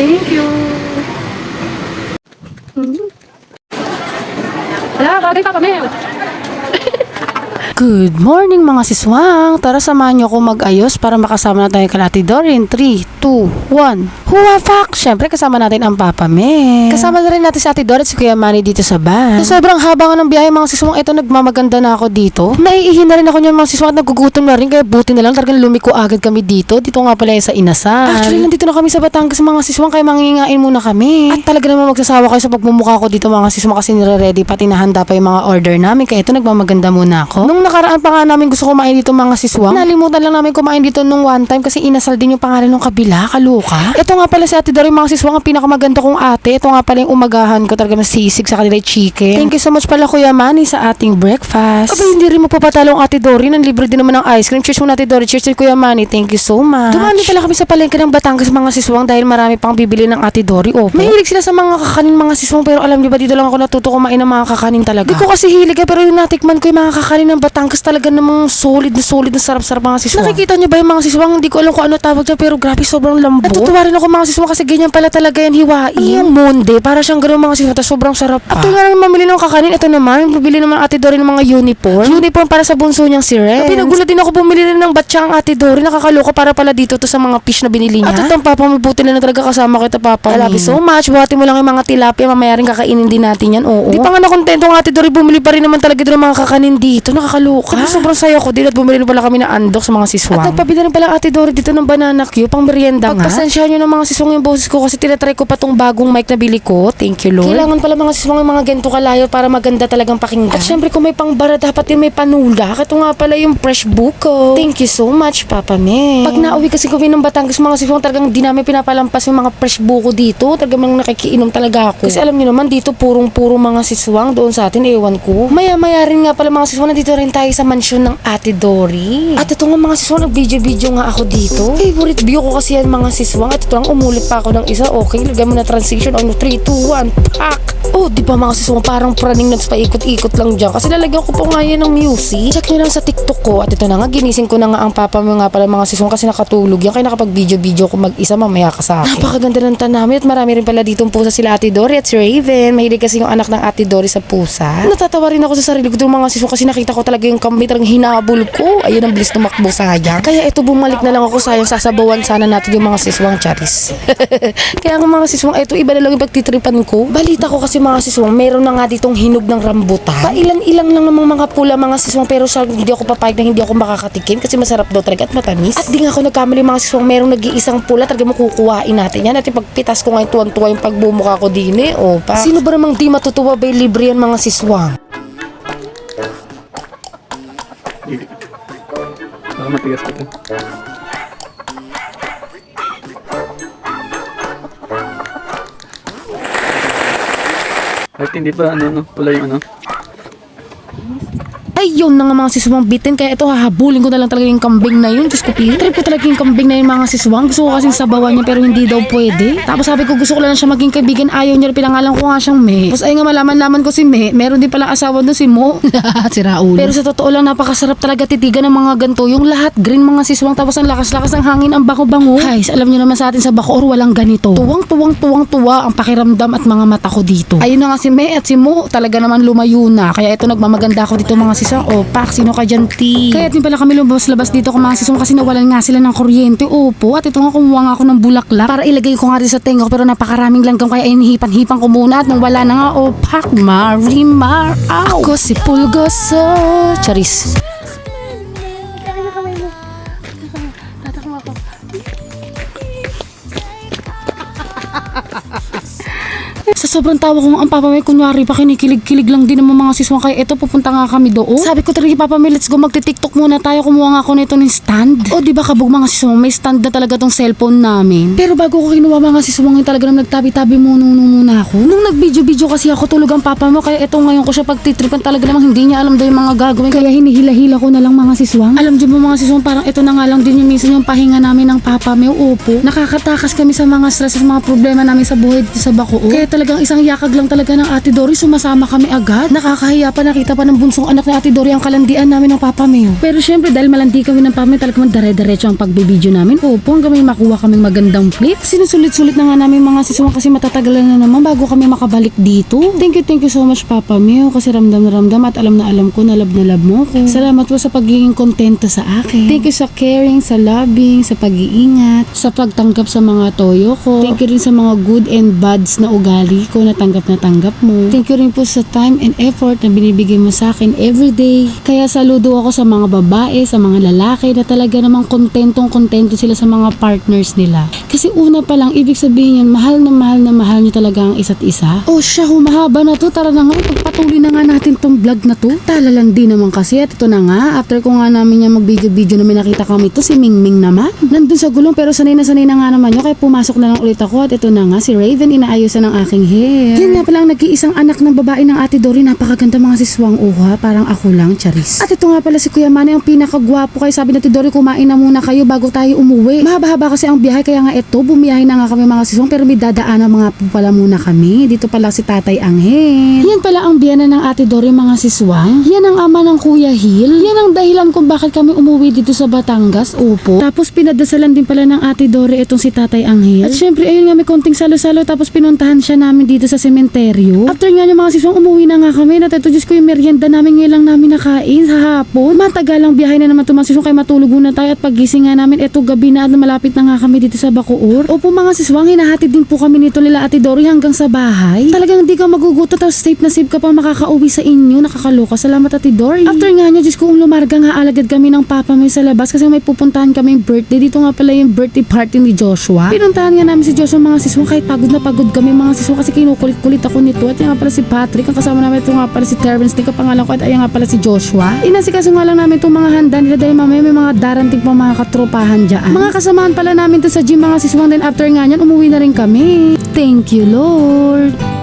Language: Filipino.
Thank you. Wala, bagay pa kami. Good morning mga siswang! Tara samahan niyo ako mag-ayos para makasama na tayo kay Ate Dorin. 3, 2, 1. Huwafak! Siyempre kasama natin ang Papa Me. Kasama na rin natin si Ate Dorin at si Kuya Manny dito sa van. Sa sobrang haba ng biyahe mga siswang, ito nagmamaganda na ako dito. Naiihi na rin ako niyan mga siswang at nagugutom na rin kaya buti na lang talagang lumiko agad kami dito. Dito nga pala sa Inasal. Actually, nandito na kami sa Batangas mga siswang kaya mangingain muna kami. At talaga naman magsasawa kayo sa pagmumukha ko dito mga siswang kasi nire-ready pati nahanda pa yung mga order namin kaya ito nagmamaganda muna ako. Nung nakaraan pa nga namin gusto kumain dito mga siswang, nalimutan lang namin kumain dito nung one time kasi inasal din yung pangalan ng kabila, kaluka. Ito nga pala si Ate Dory mga siswang ang pinakamaganda kong ate. Ito nga pala yung umagahan ko talaga masisig sa kanila chicken. Thank you so much pala Kuya Manny sa ating breakfast. Aba hindi rin mo papatalo ang Ate Dory, nang libre din naman ng ice cream. Cheers muna Ate Dory, cheers din Kuya Manny. Thank you so much. Dumaan din pala kami sa palengke ng Batangas mga siswang dahil marami pang bibili ng Ate Dory. Opo. Mahilig sila sa mga kakanin mga siswang pero alam niyo ba dito lang ako natuto kumain ng mga kakanin talaga. Di ko kasi hilig eh, pero yung natikman ko yung mga kakanin ng Batangas talaga namang solid na solid na sarap-sarap mga siswang. Nakikita niyo ba yung mga siswang? Hindi ko alam kung ano tawag dyan pero grabe sobrang lambot. Natutuwa rin ako mga siswang kasi ganyan pala talaga yan hiwain. Yung monde, para siyang ganun mga siswang. Tapos sobrang sarap. At nga naman mamili ng kakanin, ito naman, bibili naman ate Dory ng mga uniform. Uniform para sa bunso niyang si Renz. Pinagulat din ako bumili rin ng batya ang ate Dory. Nakakaloka para pala dito to sa mga fish na binili niya. At itong papa, mabuti na lang talaga kasama kita papa. I love you so much. Buhati mo lang yung mga tilapia. Mamaya rin kakainin din natin yan. Oo. Di pa nga nakontento ang ate Dory. Bumili pa rin naman talaga doon ng mga kakanin dito. Nakakaloka. Tapos sobrang saya ko din at bumili pala kami ng andok sa mga siswang. At nagpabili rin pala ate Dory dito ng banana cue pang merienda nga. Pagpasensyahan nyo ng mga siswang yung boses ko kasi tinatry ko pa tong bagong mic na bili ko. Thank you Lord. Kailangan pala mga siswang yung mga ganito kalayo para maganda talagang pakinggan. At syempre kung may pangbara dapat yung may panula. Ito nga pala yung fresh book ko. Thank you so much Papa Me. Pag nauwi kasi kami ng Batangas mga siswang talagang di namin pinapalampas yung mga fresh buko dito. Talagang nakikiinom talaga ako. Kasi alam niyo naman dito purong-puro mga siswang doon sa atin ewan ko. Maya-maya rin nga pala mga siswang nandito rin tayo sa mansyon ng Ate Dory. At ito nga mga siswang nag-video-video nga ako dito. Favorite view ko kasi yan mga siswang. At ito lang umulit pa ako ng isa. Okay, lagyan mo na transition. Ano, 3, 2, 1, pak! Oh, di ba mga siswang parang praning nuts pa ikot-ikot lang dyan. Kasi lalagyan ko po nga yan ng music. Check nyo lang sa TikTok ko. At ito na nga, ginising ko na nga ang papa mo nga pala mga siswang kasi nakatulog yan. Kaya nakapag-video-video ko mag-isa mamaya ka sa akin. Napakaganda ng tanami at marami rin pala ditong pusa sila Ate Dory at si Raven. Mahilig kasi yung anak ng Ate Dory sa pusa. Natatawa rin ako sa sarili ko mga siswang kasi nakita ko talaga yung kambing talagang hinabol ko. Ayun ang bilis tumakbo sayang. Kaya ito bumalik na lang ako sayang sasabawan sana natin yung mga siswang charis. Kaya ang mga siswang ito iba na lang yung pagtitripan ko. Balita ko kasi mga siswang meron na nga ditong hinog ng rambutan. Pa ilan-ilang lang namang mga pula mga siswang pero sa hindi ako papayag na hindi ako makakatikim kasi masarap daw talaga at matamis. At di nga ako nagkamali mga siswang merong nag-iisang pula talaga mo kukuhain natin yan at ipagpitas ko ngayon tuwan-tuwa yung pagbumuka ko din eh. O pa. Sino ba namang di matutuwa ba libre yan mga siswang? Baka matigas ko to. Kahit hindi pa ano, no, pula yung ano. Ayun na nga mga siswang bitin. Kaya ito hahabulin ko na lang talaga yung kambing na yun. Diyos ko, Pio. Trip ko talaga yung kambing na yun mga siswang. Gusto ko kasing sabawan niya pero hindi daw pwede. Tapos sabi ko gusto ko lang siya maging kaibigan. Ayaw niya. Pinangalan ko nga siyang Me. Tapos ay nga malaman-laman ko si Me. Meron din palang asawa doon si Mo. si Raul. Pero sa totoo lang napakasarap talaga titigan ng mga ganto. Yung lahat green mga siswang. Tapos ang lakas-lakas ng hangin. Ang bango-bango. Guys, alam niyo naman sa atin sa Bacoor walang ganito. Tuwang-tuwang-tuwang-tuwa ang pakiramdam at mga mata ko dito. Ayun na nga si Me at si Mo. Talaga naman lumayo na. Kaya ito nagmamaganda ako dito mga siswang. O, pak, sino ka dyan, T? Kaya din pala kami lumabas-labas dito siswang kasi nawalan nga sila ng kuryente. Opo, at ito nga kumuha nga ako ng bulaklak para ilagay ko nga rin sa tenga ko pero napakaraming langgam kaya inihipan-hipan ko muna at nang wala na nga, o, pak, marimar, ow! Ako si Pulgoso. Charis. Sa sobrang tawa ko ang papa may kunwari pa kinikilig-kilig lang din ng mga siswang kaya eto pupunta nga kami doon. Sabi ko talaga papa may let's go magti-tiktok muna tayo kumuha nga ako nito ng stand. O di ba kabog mga siswang may stand na talaga tong cellphone namin. Pero bago ko kinuha mga siswang talaga nang nagtabi-tabi muna muna ako. Nung nag-video-video kasi ako tulog ang papa mo kaya eto ngayon ko siya pagtitripan talaga namang hindi niya alam daw yung mga gagawin kaya hinihila-hila ko na lang mga siswang. Alam niyo ba mga siswang parang ito na nga lang din yung minsan yung pahinga namin ng papa mo. Opo. Nakakatakas kami sa mga stress at mga problema namin sa buhay dito sa Bacoor. Kaya talaga talagang isang yakag lang talaga ng Ate Dory, sumasama kami agad. Nakakahiya pa nakita pa ng bunsong anak ni Ate Dory ang kalandian namin ng Papa Mio. Pero syempre dahil malandi kami ng Papa Mio, talagang dare-diretso ang pagbibideo namin. Opo, hanggang may makuha kaming magandang clip. Sinusulit-sulit na nga namin mga siswang kasi matatagalan na naman bago kami makabalik dito. Thank you, thank you so much Papa Mio kasi ramdam na ramdam at alam na alam ko na love na love mo ko. Salamat po sa pagiging kontento sa akin. Thank you sa caring, sa loving, sa pag-iingat, sa pagtanggap sa mga toyo ko. Thank you rin sa mga good and bads na ugali ko na tanggap na tanggap mo. Thank you rin po sa time and effort na binibigay mo sa akin everyday. Kaya saludo ako sa mga babae, sa mga lalaki na talaga namang kontentong kontento sila sa mga partners nila. Kasi una pa lang, ibig sabihin yun, mahal na mahal na mahal nyo talaga ang isa't isa. Oh siya, humahaba na to. Tara na nga, pagpatuloy na nga natin tong vlog na to. Tala lang din naman kasi at ito na nga, after ko nga namin yung mag-video-video na may nakita kami to, si Mingming naman. Nandun sa gulong pero sanay na sanay na nga naman yun, kaya pumasok na lang ulit ako at ito na nga, si Raven inaayusan ng aking hair. Yan nga pala ang nag-iisang anak ng babae ng ate Dory, napakaganda mga siswang uha, parang ako lang, charis. At ito nga pala si Kuya Manny, ang pinakagwapo kaya sabi na Dory, kumain na muna kayo bago tayo umuwi. Mahaba-haba kasi ang biyahe, kaya nga ito, bumiyahe na nga kami mga siswang pero may dadaanan mga po pala muna kami. Dito pala si Tatay Anghel. Yan pala ang biyana ng ate Dory mga siswang. Yan ang ama ng Kuya Hill. Yan ang dahilan kung bakit kami umuwi dito sa Batangas. Opo. Tapos pinadasalan din pala ng ate Dory itong si Tatay Anghel. At syempre ayun nga may konting salo-salo tapos pinuntahan siya namin dito sa sementeryo. After nga yung mga siswang umuwi na nga kami. Nateto Diyos ko yung merienda namin ngayon lang namin nakain sa hapon. Matagalang biyahe na naman ito mga siswang kaya matulog muna tayo at pagising nga namin eto gabi na at malapit na nga kami dito sa Bacoor. Opo mga siswang hinahatid din po kami nito nila ate Dory hanggang sa bahay. Talagang di ka maguguto tapos safe na safe ka pa makakauwi sa inyo. Nakakaloka. Salamat ate Dory. After nga niya, Diyos ko, lumarga nga alagad kami ng papa mo sa labas kasi may pupuntahan kami birthday. Dito nga pala yung birthday party ni Joshua. Pinuntahan nga namin si Joshua mga siswang kahit pagod na pagod kami mga siswang kasi kinukulit-kulit ako nito. At yan nga pala si Patrick. Ang kasama namin ito nga pala si Terrence. Di ka pangalan ko at ayan nga pala si Joshua. Inasikaso nga lang namin itong mga handa nila dahil mamaya may mga daranting pa mga katropahan dyan. Mga kasamaan pala namin to sa gym mga siswang. Then after nga niyan, umuwi na rin kami. Thank you, Lord.